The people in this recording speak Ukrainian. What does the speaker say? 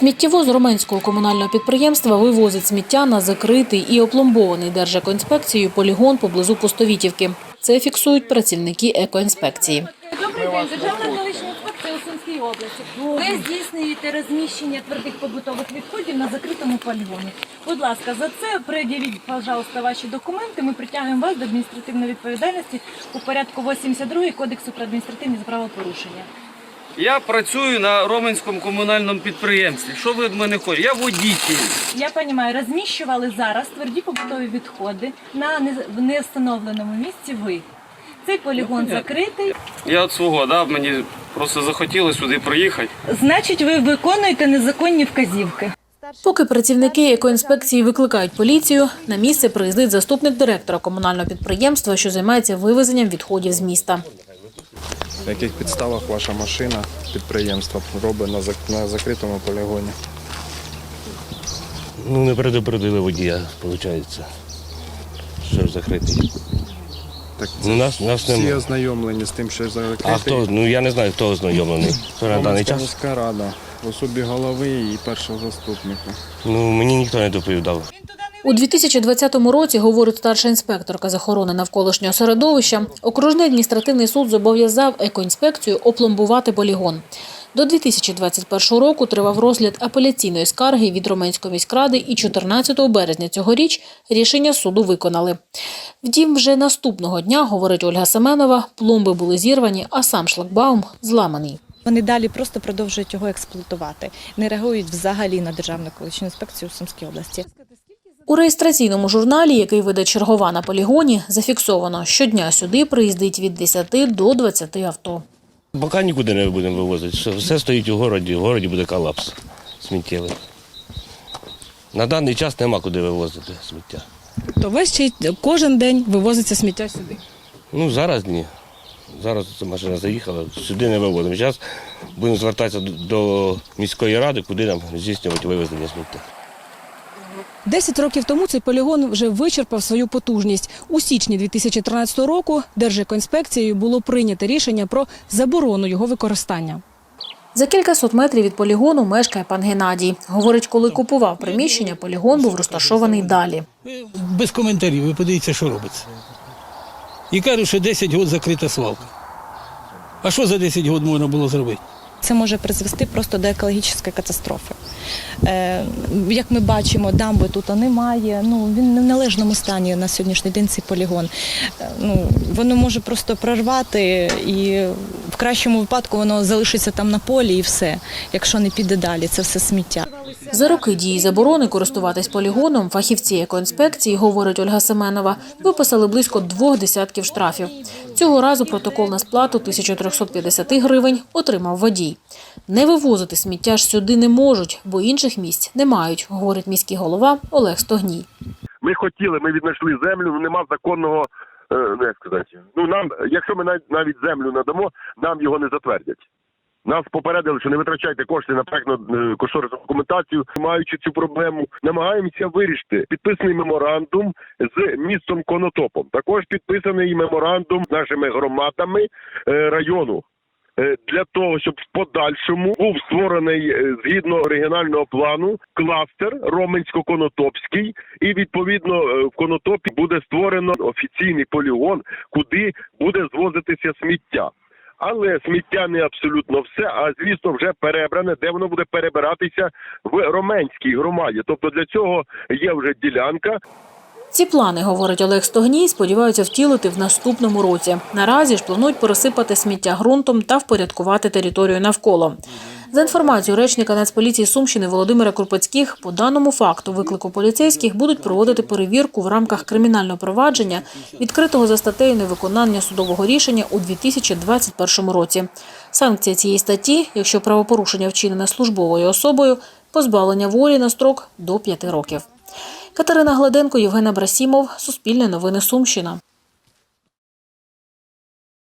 Сміттєвоз Роменського комунального підприємства вивозить сміття на закритий і опломбований Держекоінспекцією полігон поблизу Пустовітівки. Це фіксують працівники екоінспекції. Добрий день, Державна екологічна інспекція у Сумській області. Ви здійснюєте розміщення твердих побутових відходів на закритому полігоні. Будь ласка, за це пред'явіть, пожалуйста, ваші документи. Ми притягуємо вас до адміністративної відповідальності у порядку 82 Кодексу про адміністративні правопорушення. Я працюю на Роменському комунальному підприємстві. Що ви від мене хочете? Я водитель. Я розумію, розміщували зараз тверді побутові відходи на не- в невстановленому місці ви. Цей полігон закритий, Я від свого, да, мені просто захотілося сюди приїхати. значить, ви виконуєте незаконні вказівки. Поки працівники екоінспекції викликають поліцію, на місце приїздить заступник директора комунального підприємства, що займається вивезенням відходів з міста. На яких підставах ваша машина підприємства робить на зак- на закритому полігоні? Ну, не предупредили водія, виходить. Що ж закритий. Так Ну, нас, нас всі немає. ознайомлені з тим, що закритий. А хто? Ну я не знаю, хто ознайомлений. Хто на даний час? міська рада в особі голови і першого заступника. Ну мені ніхто не доповідав. У 2020 році, говорить старша інспекторка з охорони навколишнього середовища, окружний адміністративний суд зобов'язав екоінспекцію опломбувати полігон. До 2021 року тривав розгляд апеляційної скарги від Роменської міськради і 14 березня цьогоріч рішення суду виконали. Втім, вже наступного дня, говорить Ольга Семенова, пломби були зірвані, а сам шлагбаум зламаний. Вони далі просто продовжують його експлуатувати, не реагують взагалі на державну екологічну інспекцію у Сумській області. У реєстраційному журналі, який веде чергова на полігоні, зафіксовано, щодня сюди приїздить від 10 до 20 авто. Поки нікуди не будемо вивозити. Все- стоїть у городі, в городі буде колапс сміттєвий. На даний час нема куди вивозити сміття. То весь кожен день вивозиться сміття сюди. Ну зараз ні. Зараз ця машина заїхала, сюди не вивозимо. Зараз будемо звертатися до- до міської ради, куди нам здійснювати вивезення сміття. Десять років тому цей полігон вже вичерпав свою потужність. У січні 2013 року Держекоінспекцією було прийнято рішення про заборону його використання. За кількасот метрів від полігону мешкає пан Геннадій. Говорить, коли купував приміщення, полігон був розташований далі. Без коментарів, ви подивіться, що робиться. І кажуть, що 10 років закрита свалка. А що за 10 років можна було зробити? Це може призвести просто до екологічної катастрофи. Е, як ми бачимо, дамби тут немає. Ну він в належному стані на сьогоднішній день цей полігон. Е, ну воно може просто прорвати, і в кращому випадку воно залишиться там на полі, і все. Якщо не піде далі, це все сміття. За роки дії заборони користуватись полігоном фахівці екоінспекції, говорить Ольга Семенова, виписали близько двох десятків штрафів. Цього разу протокол на сплату 1350 гривень отримав водій. Не вивозити сміття ж сюди не можуть, бо інших місць не мають, говорить міський голова Олег Стогній. Ми хотіли, ми віднайшли землю, нема законного, е, ну як сказати. Ну нам, якщо ми навіть землю надамо, нам його не затвердять. Нас попередили, що не витрачайте кошти на проектно е, кошторисну документацію, маючи цю проблему, намагаємося вирішити. Підписаний меморандум з містом Конотопом. Також підписаний меморандум з нашими громадами е, району. Е, Для того щоб в подальшому був створений згідно оригінального плану кластер Роменсько-Конотопський, і відповідно в Конотопі буде створено офіційний полігон, куди буде звозитися сміття. Але сміття не абсолютно все, а звісно, вже перебране, де воно буде перебиратися в Роменській громаді. Тобто для цього є вже ділянка, Ці плани, говорить Олег Стогній, сподіваються втілити в наступному році. Наразі ж планують пересипати сміття ґрунтом та впорядкувати територію навколо. За інформацією речника Нацполіції Сумщини Володимира Крупецьких, по даному факту виклику поліцейських будуть проводити перевірку в рамках кримінального провадження, відкритого за статтею невиконання судового рішення у 2021 році. Санкція цієї статті, якщо правопорушення вчинене службовою особою, позбавлення волі на строк до 5 років. Катерина Гладенко, Євгена Брасімов, Суспільне новини Сумщина.